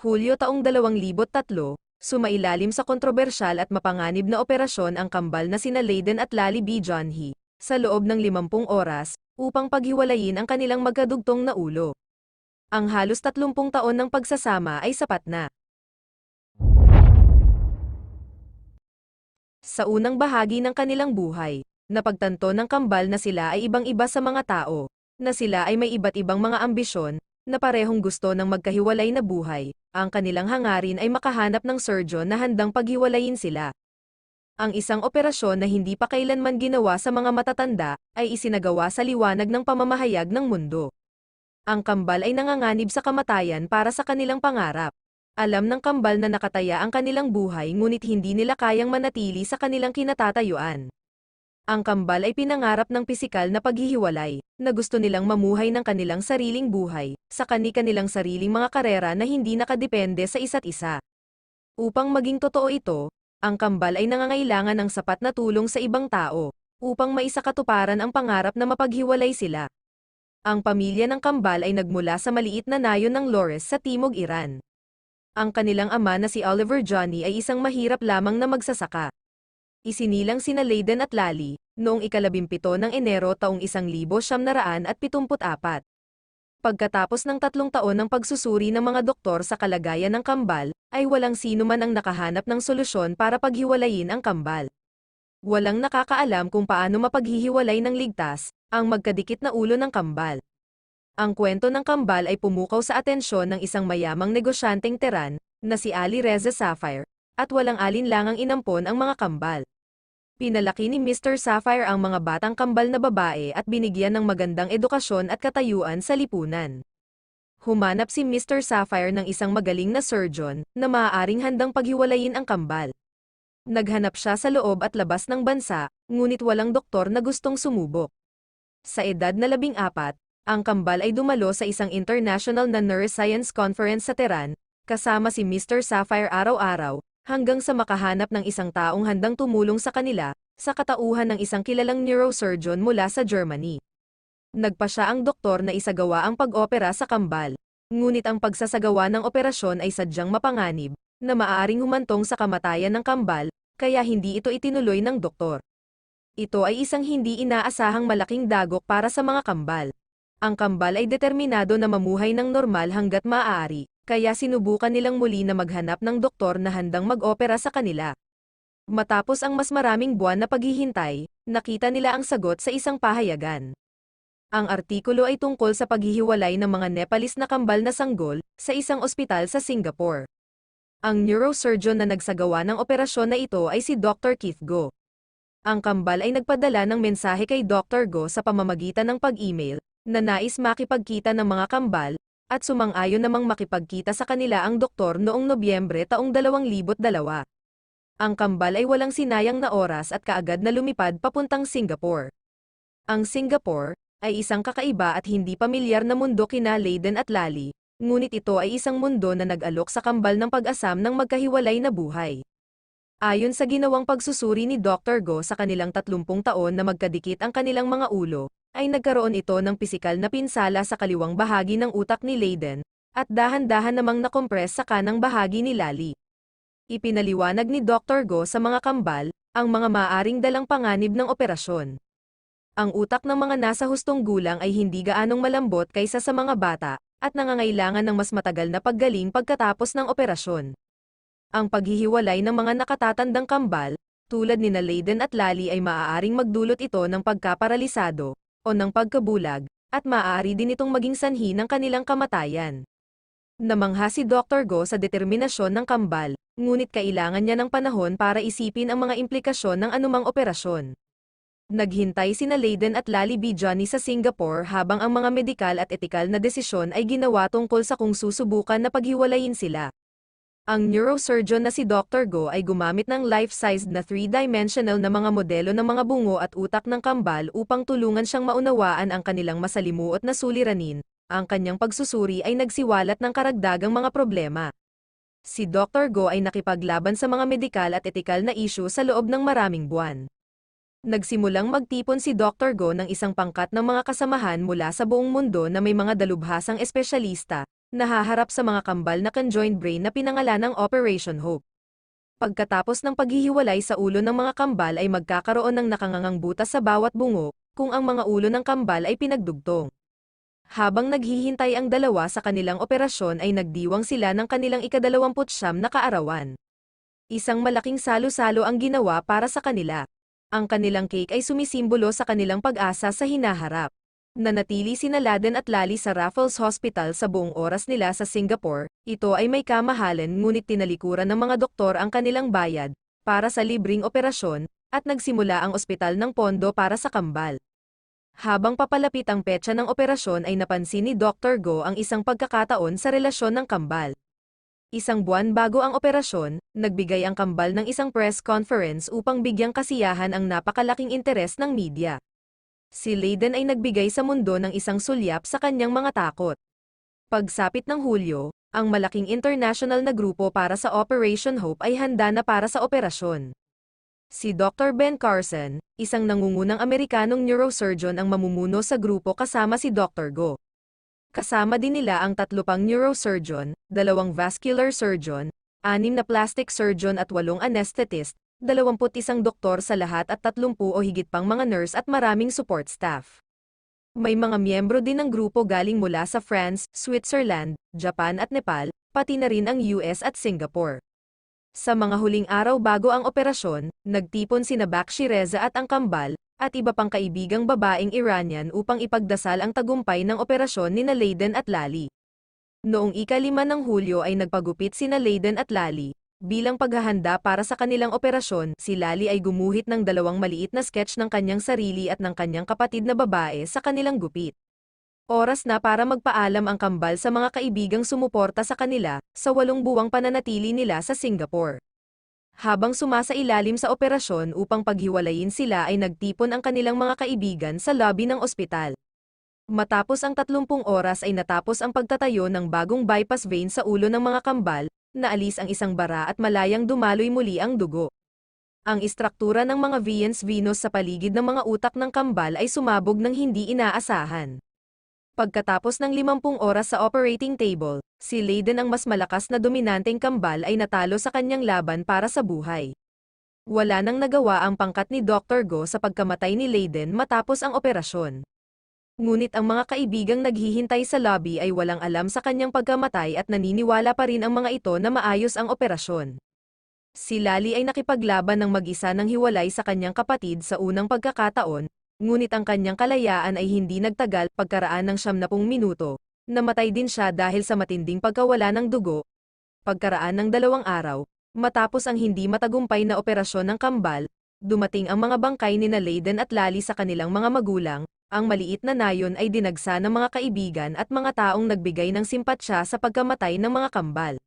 Hulyo taong 2003, sumailalim sa kontrobersyal at mapanganib na operasyon ang kambal na sina Layden at Lali B. Johnhy, sa loob ng 50 oras, upang paghiwalayin ang kanilang magkadugtong na ulo. Ang halos 30 taon ng pagsasama ay sapat na. Sa unang bahagi ng kanilang buhay, napagtanto ng kambal na sila ay ibang-iba sa mga tao, na sila ay may iba't ibang mga ambisyon, na parehong gusto ng magkahiwalay na buhay, ang kanilang hangarin ay makahanap ng surgeon na handang paghiwalayin sila. Ang isang operasyon na hindi pa kailanman ginawa sa mga matatanda, ay isinagawa sa liwanag ng pamamahayag ng mundo. Ang kambal ay nanganganib sa kamatayan para sa kanilang pangarap. Alam ng kambal na nakataya ang kanilang buhay ngunit hindi nila kayang manatili sa kanilang kinatatayuan. Ang kambal ay pinangarap ng pisikal na paghihiwalay, na gusto nilang mamuhay ng kanilang sariling buhay, sa kani-kanilang sariling mga karera na hindi nakadepende sa isa't isa. Upang maging totoo ito, ang kambal ay nangangailangan ng sapat na tulong sa ibang tao, upang maisakatuparan ang pangarap na mapaghiwalay sila. Ang pamilya ng kambal ay nagmula sa maliit na nayon ng Lores sa Timog Iran. Ang kanilang ama na si Oliver Johnny ay isang mahirap lamang na magsasaka. Isinilang sina Layden at Lali, noong ikalabimpito ng Enero taong 1974. Pagkatapos ng tatlong taon ng pagsusuri ng mga doktor sa kalagayan ng kambal, ay walang sino man ang nakahanap ng solusyon para paghiwalayin ang kambal. Walang nakakaalam kung paano mapaghihiwalay ng ligtas, ang magkadikit na ulo ng kambal. Ang kwento ng kambal ay pumukaw sa atensyon ng isang mayamang negosyanteng teran, na si Ali Reza Sapphire, at walang alinlangang inampon ang mga kambal. Pinalaki ni Mr. Sapphire ang mga batang kambal na babae at binigyan ng magandang edukasyon at katayuan sa lipunan. Humanap si Mr. Sapphire ng isang magaling na surgeon na maaaring handang paghiwalayin ang kambal. Naghanap siya sa loob at labas ng bansa, ngunit walang doktor na gustong sumubok. Sa edad na labing apat, ang kambal ay dumalo sa isang international na neuroscience conference sa Tehran, kasama si Mr. Sapphire araw-araw, hanggang sa makahanap ng isang taong handang tumulong sa kanila, sa katauhan ng isang kilalang neurosurgeon mula sa Germany. Nagpa siya ang doktor na isagawa ang pag-opera sa kambal, ngunit ang pagsasagawa ng operasyon ay sadyang mapanganib, na maaaring humantong sa kamatayan ng kambal, kaya hindi ito itinuloy ng doktor. Ito ay isang hindi inaasahang malaking dagok para sa mga kambal. Ang kambal ay determinado na mamuhay ng normal hanggat maaari, kaya sinubukan nilang muli na maghanap ng doktor na handang mag-opera sa kanila. Matapos ang mas maraming buwan na paghihintay, nakita nila ang sagot sa isang pahayagan. Ang artikulo ay tungkol sa paghihiwalay ng mga Nepalese na kambal na sanggol sa isang ospital sa Singapore. Ang neurosurgeon na nagsagawa ng operasyon na ito ay si Dr. Keith Go. Ang kambal ay nagpadala ng mensahe kay Dr. Go sa pamamagitan ng pag-email, na nais makipagkita ng mga kambal, at sumang-ayon namang makipagkita sa kanila ang doktor noong Nobyembre taong 2002. Ang kambal ay walang sinayang na oras at kaagad na lumipad papuntang Singapore. Ang Singapore, ay isang kakaiba at hindi pamilyar na mundo kina Layden at Lali, ngunit ito ay isang mundo na nag-alok sa kambal ng pag-asam ng magkahiwalay na buhay. Ayon sa ginawang pagsusuri ni Dr. Go sa kanilang 30 taon na magkadikit ang kanilang mga ulo, ay nagkaroon ito ng pisikal na pinsala sa kaliwang bahagi ng utak ni Layden, at dahan-dahan namang nakompres sa kanang bahagi ni Lali. Ipinaliwanag ni Dr. Go sa mga kambal, ang mga maaring dalang panganib ng operasyon. Ang utak ng mga nasa hustong gulang ay hindi gaanong malambot kaysa sa mga bata, at nangangailangan ng mas matagal na paggaling pagkatapos ng operasyon. Ang paghihiwalay ng mga nakatatandang kambal, tulad ni na Layden at Lali ay maaaring magdulot ito ng pagkaparalisado, o ng pagkabulag, at maaari din itong maging sanhi ng kanilang kamatayan. Namangha si Dr. Go sa determinasyon ng kambal, ngunit kailangan niya ng panahon para isipin ang mga implikasyon ng anumang operasyon. Naghintay sina Layden at Lali B. Johnny sa Singapore habang ang mga medikal at etikal na desisyon ay ginawa tungkol sa kung susubukan na paghiwalayin sila. Ang neurosurgeon na si Dr. Go ay gumamit ng life-sized na three-dimensional na mga modelo ng mga bungo at utak ng kambal upang tulungan siyang maunawaan ang kanilang masalimuot na suliranin. Ang kanyang pagsusuri ay nagsiwalat ng karagdagang mga problema. Si Dr. Go ay nakipaglaban sa mga medikal at etikal na issue sa loob ng maraming buwan. Nagsimulang magtipon si Dr. Go ng isang pangkat ng mga kasamahan mula sa buong mundo na may mga dalubhasang espesyalista, nahaharap sa mga kambal na conjoined brain na pinangalanang Operation Hope. Pagkatapos ng paghihiwalay sa ulo ng mga kambal ay magkakaroon ng nakangangang butas sa bawat bungo, kung ang mga ulo ng kambal ay pinagdugtong. Habang naghihintay ang dalawa sa kanilang operasyon ay nagdiwang sila ng kanilang ikadalawamputsyam na kaarawan. Isang malaking salo-salo ang ginawa para sa kanila. Ang kanilang cake ay sumisimbolo sa kanilang pag-asa sa hinaharap. Nanatili sina Laden at Lali sa Raffles Hospital sa buong oras nila sa Singapore, ito ay may kamahalan ngunit tinalikuran ng mga doktor ang kanilang bayad, para sa libreng operasyon, at nagsimula ang ospital ng pondo para sa kambal. Habang papalapit ang petsa ng operasyon ay napansin ni Dr. Go ang isang pagkakataon sa relasyon ng kambal. Isang buwan bago ang operasyon, nagbigay ang kambal ng isang press conference upang bigyang kasiyahan ang napakalaking interes ng media. Si Layden ay nagbigay sa mundo ng isang sulyap sa kanyang mga takot. Pagsapit ng Hulyo, ang malaking international na grupo para sa Operation Hope ay handa na para sa operasyon. Si Dr. Ben Carson, isang nangungunang Amerikanong neurosurgeon ang mamumuno sa grupo kasama si Dr. Go. Kasama din nila ang tatlo pang neurosurgeon, dalawang vascular surgeon, anim na plastic surgeon at walong anesthetist, 21 doktor sa lahat at 30 o higit pang mga nurse at maraming support staff. May mga miyembro din ng grupo galing mula sa France, Switzerland, Japan at Nepal, pati na rin ang US at Singapore. Sa mga huling araw bago ang operasyon, nagtipon sina Bakshi Reza at ang Kambal, at iba pang kaibigang babaeng Iranian upang ipagdasal ang tagumpay ng operasyon ni Layden at Lali. Noong ikalima ng Hulyo ay nagpagupit sina Layden at Lali. Bilang paghahanda para sa kanilang operasyon, si Lali ay gumuhit ng dalawang maliit na sketch ng kanyang sarili at ng kanyang kapatid na babae sa kanilang gupit. Oras na para magpaalam ang kambal sa mga kaibigang sumuporta sa kanila, sa walong buwang pananatili nila sa Singapore. Habang sumasailalim sa operasyon upang paghiwalayin sila ay nagtipon ang kanilang mga kaibigan sa lobby ng ospital. Matapos ang 30 oras ay natapos ang pagtatayo ng bagong bypass vein sa ulo ng mga kambal, naalis ang isang bara at malayang dumaloy muli ang dugo. Ang istruktura ng mga veins venous sa paligid ng mga utak ng kambal ay sumabog ng hindi inaasahan. Pagkatapos ng 50 oras sa operating table, si Layden ang mas malakas na dominanteng kambal ay natalo sa kanyang laban para sa buhay. Wala nang nagawa ang pangkat ni Dr. Go sa pagkamatay ni Layden matapos ang operasyon. Ngunit ang mga kaibigang naghihintay sa lobby ay walang alam sa kanyang pagkamatay at naniniwala pa rin ang mga ito na maayos ang operasyon. Si Lali ay nakipaglaban ng mag-isa ng hiwalay sa kanyang kapatid sa unang pagkakataon, ngunit ang kanyang kalayaan ay hindi nagtagal pagkaraan ng siyam na pung minuto. Namatay din siya dahil sa matinding pagkawala ng dugo. Pagkaraan ng dalawang araw, matapos ang hindi matagumpay na operasyon ng kambal, dumating ang mga bangkay ni Layden at Lali sa kanilang mga magulang, ang maliit na nayon ay dinagsa ng mga kaibigan at mga taong nagbigay ng simpatsya sa pagkamatay ng mga kambal.